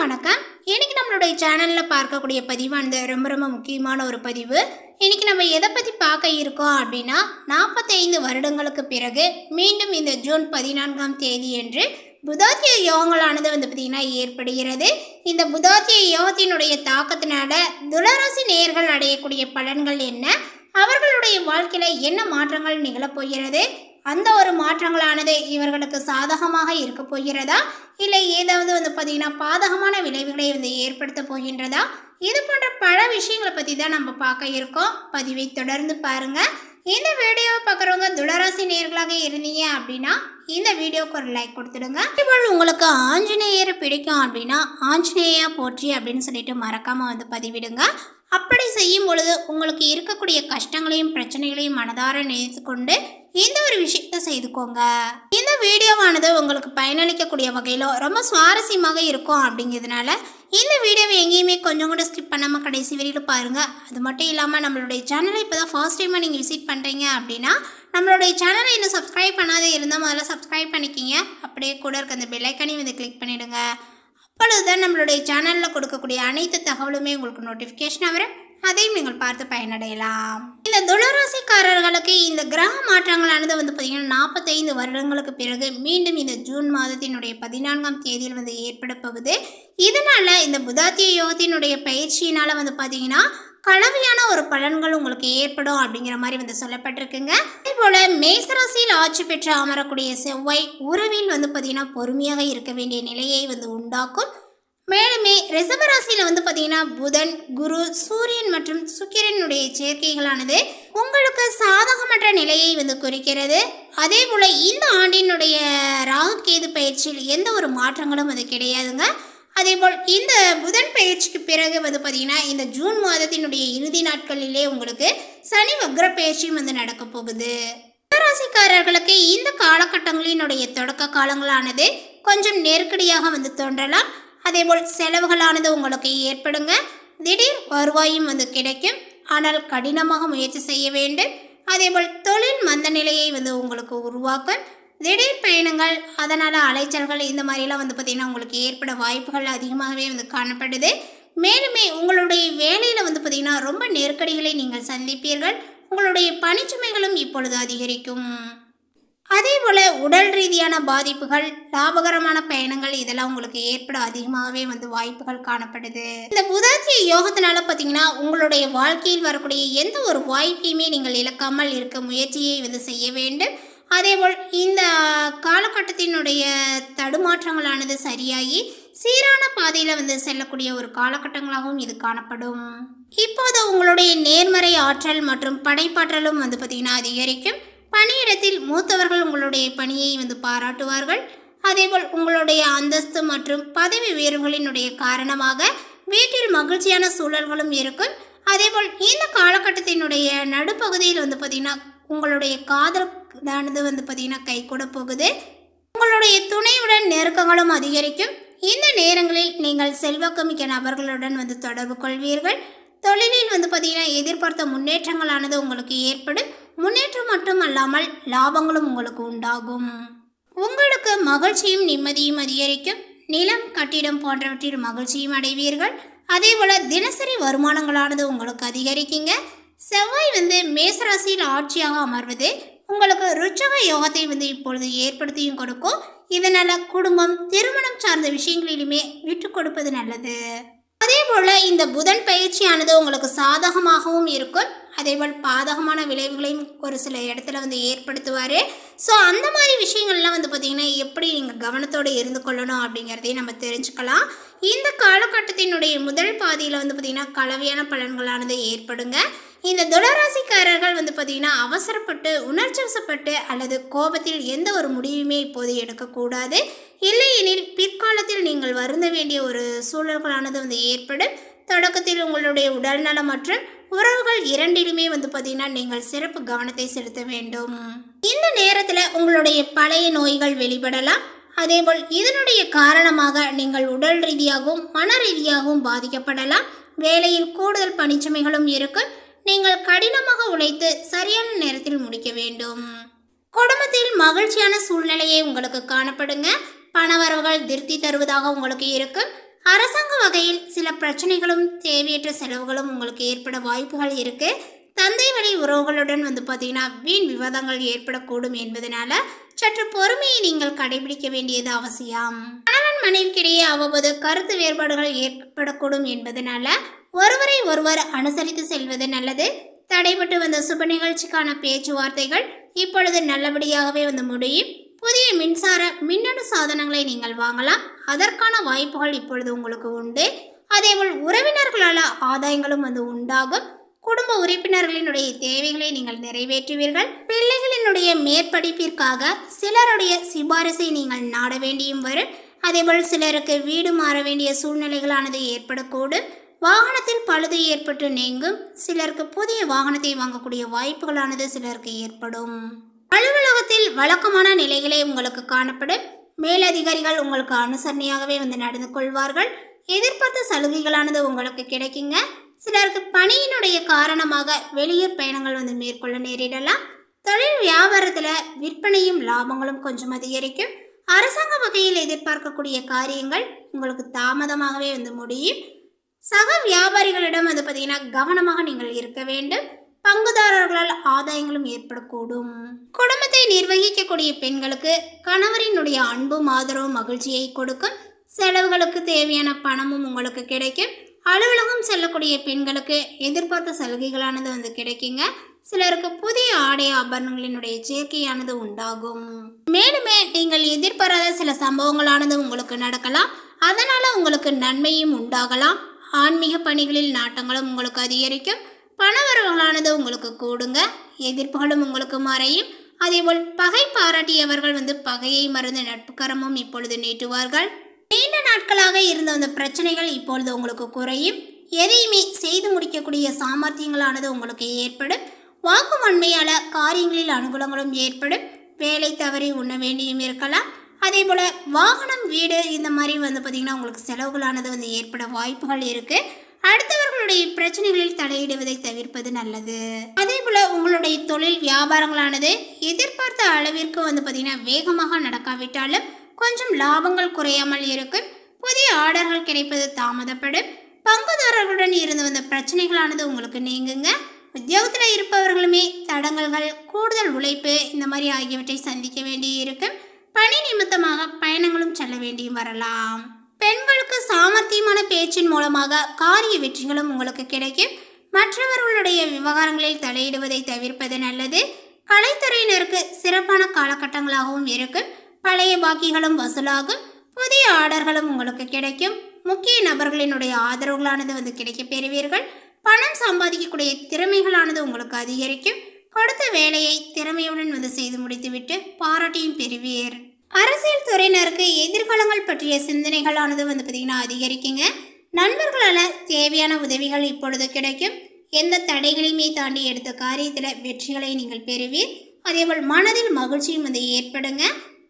வணக்கம். இன்னைக்கு நம்மளுடைய சேனலில் பார்க்கக்கூடிய பதிவானது ரொம்ப ரொம்ப முக்கியமான ஒரு பதிவு. இன்னைக்கு நம்ம எதை பற்றி பார்க்க இருக்கோம் அப்படின்னா நாற்பத்தைந்து வருடங்களுக்கு பிறகு மீண்டும் இந்த ஜூன் பதினான்காம் தேதி என்று புதாத்திய யோகங்களானது வந்து பார்த்திங்கன்னா ஏற்படுகிறது. இந்த புதாத்திய யோகத்தினுடைய தாக்கத்தினால துளராசி நேர்கள் அடையக்கூடிய பலன்கள் என்ன? அவர்களுடைய வாழ்க்கையில் என்ன மாற்றங்கள் நிகழப்போகிறது அந்த ஒரு மாற்றங்களானது இவர்களுக்கு சாதகமாக இருக்க போகிறதா? இல்லை ஏதாவது வந்து பார்த்தீங்கன்னா பாதகமான விளைவுகளை வந்து ஏற்படுத்த போகின்றதா? இது போன்ற பல விஷயங்களை பற்றி தான் நம்ம பார்க்க இருக்கோம். பதிவை தொடர்ந்து பாருங்க. இந்த வீடியோவை பார்க்குறவங்க துளராசி நேர்களாக இருந்தீங்க அப்படின்னா இந்த வீடியோவுக்கு ஒரு லைக் கொடுத்துடுங்க. இவள் உங்களுக்கு ஆஞ்சநேயர் பிடிக்கும் அப்படின்னா ஆஞ்சநேயா போற்றி அப்படின்னு சொல்லிட்டு மறக்காமல் வந்து பதிவிடுங்க. அப்படி செய்யும் பொழுது உங்களுக்கு இருக்கக்கூடிய கஷ்டங்களையும் பிரச்சனைகளையும் மனதார நினைத்து கொண்டு இந்த ஒரு விஷயத்தை செய்துக்கோங்க. இந்த வீடியோவானது உங்களுக்கு பயனளிக்கக்கூடிய வகையில் ரொம்ப சுவாரஸ்யமாக இருக்கும் அப்படிங்கிறதுனால இந்த வீடியோவை எங்கேயுமே கொஞ்சம் கூட ஸ்கிப் பண்ணாமல் கடைசி வரையில் பாருங்கள் அது மட்டும் இல்லாமல் நம்மளுடைய சேனலை இப்போ தான் ஃபர்ஸ்ட் டைமாக நீங்கள் விசிட் பண்ணுறீங்க அப்படின்னா நம்மளுடைய சேனலை இன்னும் சப்ஸ்கிரைப் பண்ணாத இருந்தால் முதல்ல சப்ஸ்கிரைப் பண்ணிக்கிங்க. அப்படியே கூட இருக்க அந்த பெல்லைக்கனையும் வந்து கிளிக் பண்ணிவிடுங்க அப்பொழுதுதான் நம்மளுடைய சேனலில் கொடுக்கக்கூடிய அனைத்து தகவலுமே உங்களுக்கு நோட்டிஃபிகேஷன் வரும். அதையும் நீங்கள் பார்த்து பயனடையலாம். இந்த துளராசிக்காரர்களுக்கு இந்த கிரக மாற்றங்களானது வந்து பார்த்திங்கன்னா நாற்பத்தைந்து வருடங்களுக்கு பிறகு மீண்டும் இந்த ஜூன் மாதத்தினுடைய பதினான்காம் தேதியில் வந்து ஏற்பட போகுது. இதனால் இந்த புதாத்திய யோகத்தினுடைய பயிற்சியினால் வந்து பார்த்திங்கன்னா கலவையான பலன்கள் உங்களுக்கு ஏற்படும் அப்படிங்கிற மாதிரி வந்து சொல்லப்பட்டிருக்குங்க. அதே போல மேசராசியில் ஆட்சி பெற்று அமரக்கூடிய செவ்வாய் உறவில் வந்து பார்த்தீங்கன்னா பொறுமையாக இருக்க வேண்டிய நிலையை வந்து உண்டாக்கும். மேலுமே ரிசவராசியில் வந்து பார்த்தீங்கன்னா புதன் குரு சூரியன் மற்றும் சுக்கிரனுடைய சேர்க்கைகளானது உங்களுக்கு சாதகமற்ற நிலையை வந்து குறிக்கிறது. அதே போல் இந்த ஆண்டினுடைய ராகு கேது பயிற்சியில் எந்த ஒரு மாற்றங்களும் வந்து கிடையாதுங்க. அதேபோல் இந்த புதன் பயிற்சிக்கு பிறகு வந்து பார்த்தீங்கன்னா இந்த ஜூன் மாதத்தினுடைய இறுதி நாட்களிலே உங்களுக்கு சனி வக்ர பயிற்சியும் வந்து நடக்க போகுது. ராசிக்காரர்களுக்கு இந்த காலகட்டங்களினுடைய தொடக்க காலங்களானது கொஞ்சம் நெருக்கடியாக வந்து தோன்றலாம். அதேபோல் செலவுகளானது உங்களுக்கு ஏற்படுங்க. திடீர் வருவாயும் வந்து கிடைக்கும். ஆனால் கடினமாக முயற்சி செய்ய வேண்டும். அதேபோல் தொழில் மந்த நிலையை வந்து உங்களுக்கு உருவாக்கும். திடீர் பயணங்கள் அதனால் அலைச்சல்கள் இந்த மாதிரிலாம் வந்து பார்த்திங்கன்னா உங்களுக்கு ஏற்பட வாய்ப்புகள் அதிகமாகவே வந்து காணப்படுது. மேலுமே உங்களுடைய வேலையில் வந்து பார்த்திங்கன்னா ரொம்ப நெருக்கடிகளை நீங்கள் சந்திப்பீர்கள். உங்களுடைய பணிச்சுமைகளும் இப்பொழுது அதிகரிக்கும். அதே போல் உடல் ரீதியான பாதிப்புகள் லாபகரமான பயணங்கள் இதெல்லாம் உங்களுக்கு ஏற்பட அதிகமாகவே வந்து வாய்ப்புகள் காணப்படுது. இந்த புதாத்திய யோகத்தினால பார்த்தீங்கன்னா உங்களுடைய வாழ்க்கையில் வரக்கூடிய எந்த ஒரு வாய்ப்பையுமே நீங்கள் இழக்காமல் இருக்க முயற்சியை வந்து செய்ய வேண்டும். அதேபோல் இந்த காலகட்டத்தினுடைய தடுமாற்றங்களானது சரியாகி சீரான பாதையில் வந்து செல்லக்கூடிய ஒரு காலகட்டங்களாகவும் இது காணப்படும். இப்போது உங்களுடைய நேர்மறை ஆற்றல் மற்றும் படைப்பாற்றலும் வந்து பார்த்திங்கன்னா அதிகரிக்கும். பணியிடத்தில் மூத்தவர்கள் உங்களுடைய பணியை வந்து பாராட்டுவார்கள். அதேபோல் உங்களுடைய அந்தஸ்து மற்றும் பதவி உயர்வுகளினுடைய காரணமாக வீட்டில் மகிழ்ச்சியான சூழல்களும் இருக்கும். அதேபோல் இந்த காலகட்டத்தினுடைய நடுப்பகுதியில் வந்து பார்த்திங்கன்னா உங்களுடைய காதல் தானது வந்து பார்த்திங்கன்னா கை கூட போகுது. உங்களுடைய துணையுடன் நெருக்கங்களும் அதிகரிக்கும். இந்த நேரங்களில் நீங்கள் செல்வாக்குமிக்க நபர்களுடன் வந்து தொடர்பு கொள்வீர்கள். தொழிலில் வந்து பார்த்திங்கன்னா எதிர்பார்த்த முன்னேற்றங்களானது உங்களுக்கு ஏற்படும். முன்னேற்றம் மட்டும் அல்லாமல் லாபங்களும் உங்களுக்கு உண்டாகும். உங்களுக்கு மகிழ்ச்சியும் நிம்மதியும் அதிகரிக்கும். நிலம் கட்டிடம் போன்றவற்றில் மகிழ்ச்சியும் அடைவீர்கள். அதே போல் தினசரி வருமானங்களானது உங்களுக்கு அதிகரிக்குங்க. செவ்வாய் வந்து மேசராசியில் ஆட்சியாக அமர்வது உங்களுக்கு ருச்சக யோகத்தை வந்து இப்பொழுது ஏற்படுத்தியும் கொடுக்கும். இதனால் குடும்பம் திருமணம் சார்ந்த விஷயங்களிலுமே விட்டு கொடுப்பது நல்லது. அதே போல் இந்த புதன் பயிற்சியானது உங்களுக்கு சாதகமாகவும் இருக்கும். அதேபோல் பாதகமான விளைவுகளையும் ஒரு சில இடத்துல வந்து ஏற்படுத்துவார். ஸோ அந்த மாதிரி விஷயங்கள்லாம் வந்து பார்த்திங்கன்னா எப்படி நீங்கள் கவனத்தோடு இருந்து கொள்ளணும் அப்படிங்கிறதையும் நம்ம தெரிஞ்சுக்கலாம். இந்த காலகட்டத்தினுடைய முதல் பாதியில் வந்து பார்த்திங்கன்னா கலவையான பலன்களானது ஏற்படுங்க. இந்த துளராசிக்காரர்கள் வந்து பார்த்திங்கன்னா அவசரப்பட்டு உணர்ச்சிவசப்பட்டு அல்லது கோபத்தில் எந்த ஒரு முடிவுமே இப்போது எடுக்கக்கூடாது. இல்லையெனில் பிற்காலத்தில் நீங்கள் வருந்த வேண்டிய ஒரு சூழல்களானது வந்து ஏற்படும். தொடக்கத்தில் உங்களுடைய உடல்நலம் மற்றும் உறவுகள் இரண்டிலுமே வந்து பார்த்திங்கன்னா நீங்கள் சிறப்பு கவனத்தை செலுத்த வேண்டும். இந்த நேரத்தில் உங்களுடைய பழைய நோய்கள் வெளிப்படலாம். அதேபோல் இதனுடைய காரணமாக நீங்கள் உடல் ரீதியாகவும் மன ரீதியாகவும் பாதிக்கப்படலாம். வேலையில் கூடுதல் பணிச்சுமைகளும் இருக்கும். நீங்கள் கடினமாக உழைத்து சரியான நேரத்தில் முடிக்க வேண்டும். குடும்பத்தில் மகிழ்ச்சியான சூழ்நிலையை உங்களுக்கு காணப்படுங்க. பணவரவுகள் திருப்தி தருவதாக உங்களுக்கு இருக்கும். அரசாங்க வகையில் சில பிரச்சனைகளும் தேவையற்ற செலவுகளும் உங்களுக்கு ஏற்பட வாய்ப்புகள் இருக்கு. தந்தை வழி உறவுகளுடன் வந்து பார்த்தீங்கன்னா வீண் விவாதங்கள் ஏற்படக்கூடும் என்பதனால சற்று பொறுமையை நீங்கள் கடைபிடிக்க வேண்டியது அவசியம். கணவன் மனைவிக்கிடையே அவ்வப்போது கருத்து வேறுபாடுகள் ஏற்படக்கூடும் என்பதனால ஒருவரை ஒருவர் அனுசரித்து செல்வது நல்லது. தடைபட்டு வந்த சுப நிகழ்ச்சிக்கான பேச்சுவார்த்தைகள் இப்பொழுது நல்லபடியாகவே வந்து முடியும். புதிய மின்சார மின்னணு சாதனங்களை நீங்கள் வாங்கலாம். அதற்கான வாய்ப்புகள் இப்பொழுது உங்களுக்கு உண்டு. அதேபோல் உறவினர்களால் ஆதாயங்களும் வந்து உண்டாகும். குடும்ப உறுப்பினர்களினுடைய தேவைகளை நீங்கள் நிறைவேற்றுவீர்கள். பிள்ளைகளினுடைய மேற்படிப்பிற்காக சிலருடைய சிபாரிசை நீங்கள் நாட வேண்டியும் வரும். அதேபோல் சிலருக்கு வீடு மாற வேண்டிய சூழ்நிலைகளானது ஏற்படக்கூடும். வாகனத்தில் பழுது ஏற்பட்டு நீங்கும். சிலருக்கு புதிய வாகனத்தை வாங்கக்கூடிய வாய்ப்புகளானது சிலருக்கு ஏற்படும். அலுவலகத்தில் வழக்கமான நிலைகளே உங்களுக்கு காணப்படும். மேலதிகாரிகள் உங்களுக்கு அனுசரணையாகவே வந்து நடந்து கொள்வார்கள். எதிர்பார்த்த சலுகைகளானது உங்களுக்கு கிடைக்குங்க. சிலருக்கு பணியினுடைய காரணமாக வெளியூர் பயணங்கள் வந்து மேற்கொள்ள நேரிடலாம். தொழில் வியாபாரத்தில் விற்பனையும் லாபங்களும் கொஞ்சம் அதிகரிக்கும். அரசாங்க வகையில் எதிர்பார்க்கக்கூடிய காரியங்கள் உங்களுக்கு தாமதமாகவே வந்து முடியும். சக வியாபாரிகளிடம் வந்து பார்த்தீங்கன்னா கவனமாக நீங்கள் இருக்க வேண்டும். பங்குதாரர்களால் ஆதாயங்களும் ஏற்படக்கூடும். குடும்பத்தை நிர்வகிக்கக்கூடிய பெண்களுக்கு கணவரினுடைய அன்பும் ஆதரவும் மகிழ்ச்சியை கொடுக்கும். செலவுகளுக்கு தேவையான பணமும் உங்களுக்கு கிடைக்கும். அலுவலகம் செல்லக்கூடிய பெண்களுக்கு எதிர்பார்த்த சலுகைகளானது வந்து கிடைக்குங்க. சிலருக்கு புதிய ஆடை ஆபரணங்களினுடைய சேர்க்கையானது உண்டாகும். மேலுமே நீங்கள் எதிர்பாராத சில சம்பவங்களானது உங்களுக்கு நடக்கலாம். அதனால உங்களுக்கு நன்மையும் உண்டாகலாம். ஆன்மீக பணிகளில் நாட்டங்களும் உங்களுக்கு அதிகரிக்கும். பணவரவுகளானது உங்களுக்கு கூடுங்க. எதிர்ப்புகளும் உங்களுக்கு மறையும். அதேபோல் பகை பாராட்டியவர்கள் வந்து பகையை மறந்து நட்புக்கரமும் இப்பொழுது நீட்டுவார்கள். நீண்ட நாட்களாக இருந்த அந்த பிரச்சனைகள் இப்பொழுது உங்களுக்கு குறையும். எதையுமே செய்து முடிக்கக்கூடிய சாமர்த்தியங்களானது உங்களுக்கு ஏற்படும். வாக்கு வன்மையால் காரியங்களில் அனுகூலங்களும் ஏற்படும். வேலை தவறி உண்ண வேண்டியும் இருக்கலாம். அதே போல் வாகனம் வீடு இந்த மாதிரி வந்து பார்த்திங்கன்னா உங்களுக்கு செலவுகளானது வந்து ஏற்பட வாய்ப்புகள் இருக்குது அடுத்தவர்களுடைய பிரச்சனைகளில் தலையிடுவதை தவிர்ப்பது நல்லது. அதே போல் உங்களுடைய தொழில் வியாபாரங்களானது எதிர்பார்த்த அளவிற்கு வந்து பார்த்திங்கன்னா வேகமாக நடக்காவிட்டாலும் கொஞ்சம் லாபங்கள் குறையாமல் இருக்கும். புதிய ஆர்டர்கள் கிடைப்பது தாமதப்படும். பங்குதாரர்களுடன் இருந்து வந்த பிரச்சனைகளானது உங்களுக்கு நீங்குங்க. உத்தியோகத்தில் இருப்பவர்களுமே தடங்கல்கள் கூடுதல் உழைப்பு இந்த மாதிரி ஆகியவற்றை சந்திக்க வேண்டி இருக்கும் பணி நிமித்தமாக பயணங்களும் செல்ல வேண்டியும் வரலாம். பெண்களுக்கு சாமர்த்தியமான பேச்சின் மூலமாக காரிய வெற்றிகளும் உங்களுக்கு கிடைக்கும். மற்றவர்களுடைய விவகாரங்களில் தலையிடுவதை தவிர்ப்பது நல்லது. கலைத்துறையினருக்கு சிறப்பான காலகட்டங்களாகவும் இருக்கும். பழைய பாக்கிகளும் வசூலாகும். புதிய ஆர்டர்களும் உங்களுக்கு கிடைக்கும். முக்கிய நபர்களினுடைய ஆதரவுகளானது வந்து கிடைக்க பெறுவீர்கள். பணம் சம்பாதிக்கக்கூடிய திறமைகளானது உங்களுக்கு அதிகரிக்கும். கொடுத்த வேலையை திறமையுடன் வந்து செய்து முடித்துவிட்டு பாராட்டியும் பெறுவீர். அரசியல் துறையினருக்கு எதிர்காலங்கள் பற்றிய சிந்தனைகளானது வந்து பார்த்திங்கன்னா அதிகரிக்குங்க. நண்பர்களால் தேவையான உதவிகள் இப்பொழுது கிடைக்கும். எந்த தடைகளையுமே தாண்டி எடுத்த காரியத்தில் வெற்றிகளை நீங்கள் பெறுவீர். அதேபோல் மனதில் மகிழ்ச்சியும் வந்து ஏற்படுங்க.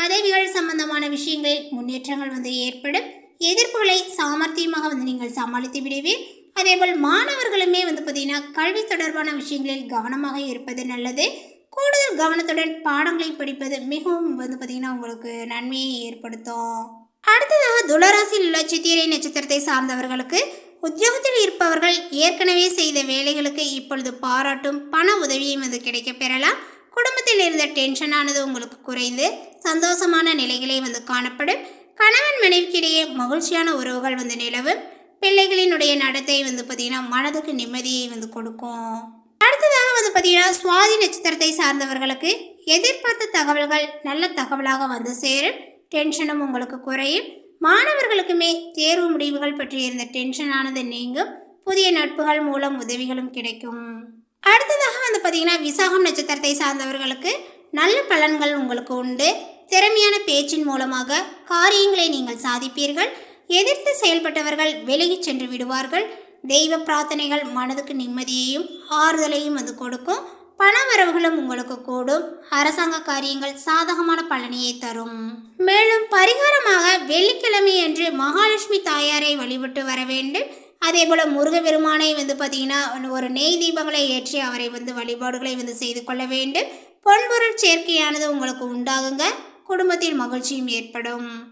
பதவிகள் சம்பந்தமான விஷயங்களில் முன்னேற்றங்கள் வந்து ஏற்படும். எதிர்ப்புகளை சாமர்த்தியமாக வந்து நீங்கள் சமாளித்து விடுவீர். அதேபோல் மாணவர்களுமே வந்து பார்த்திங்கன்னா கல்வி தொடர்பான விஷயங்களில் கவனமாக இருப்பது நல்லது. கூடுதல் கவனத்துடன் பாடங்களை படிப்பது மிகவும் வந்து பார்த்திங்கன்னா உங்களுக்கு நன்மையை ஏற்படுத்தும். அடுத்ததாக துளராசியில் உள்ள சித்திரை நட்சத்திரத்தை சார்ந்தவர்களுக்கு உத்தியோகத்தில் இருப்பவர்கள் ஏற்கனவே செய்த வேலைகளுக்கு இப்பொழுது பாராட்டும் பண உதவியும் வந்து கிடைக்க பெறலாம். குடும்பத்தில் இருந்த டென்ஷனானது உங்களுக்கு குறைந்து சந்தோஷமான நிலைகளே வந்து காணப்படும். கணவன் மனைவிக்கிடையே மகிழ்ச்சியான உறவுகள் வந்து நிலவும். பிள்ளைகளினுடைய நடத்தை வந்து பார்த்திங்கன்னா மனதுக்கு நிம்மதியை வந்து கொடுக்கும். அடுத்ததாக வந்து பார்த்திங்கன்னா சுவாதி நட்சத்திரத்தை சார்ந்தவர்களுக்கு எதிர்பார்த்த தகவல்கள் நல்ல தகவலாக வந்து சேரும். டென்ஷனும் உங்களுக்கு குறையும். மாணவர்களுக்குமே தேர்வு முடிவுகள் பற்றி இருந்த டென்ஷனானது நீங்கும். புதிய நட்புகள் மூலம் உதவிகளும் கிடைக்கும். அடுத்ததாக வந்து பார்த்தீங்கன்னா விசாகம் நட்சத்திரத்தை சார்ந்தவர்களுக்கு நல்ல பலன்கள் உங்களுக்கு உண்டு. திறமையான பேச்சின் மூலமாக காரியங்களை நீங்கள் சாதிப்பீர்கள். எதிர்த்து செயல்பட்டவர்கள் வெளியே சென்று விடுவார்கள். தெய்வ பிரார்த்தனைகள் மனதுக்கு நிம்மதியையும் ஆறுதலையும் வந்து கொடுக்கும். பண வரவுகளும் உங்களுக்கு கூடும். அரசாங்க காரியங்கள் சாதகமான பலனையை தரும். மேலும் பரிகாரமாக வெள்ளிக்கிழமை அன்று மகாலட்சுமி தாயாரை வழிபட்டு வர வேண்டும். அதே போல் முருகபெருமானை வந்து பார்த்தீங்கன்னா ஒரு நெய் தீபங்களை ஏற்றி அவரை வந்து வழிபாடுகளை வந்து செய்து கொள்ள வேண்டும். பொன்பொருள் சேர்க்கையானது உங்களுக்கு உண்டாகுங்க. குடும்பத்தில் மகிழ்ச்சியும் ஏற்படும்.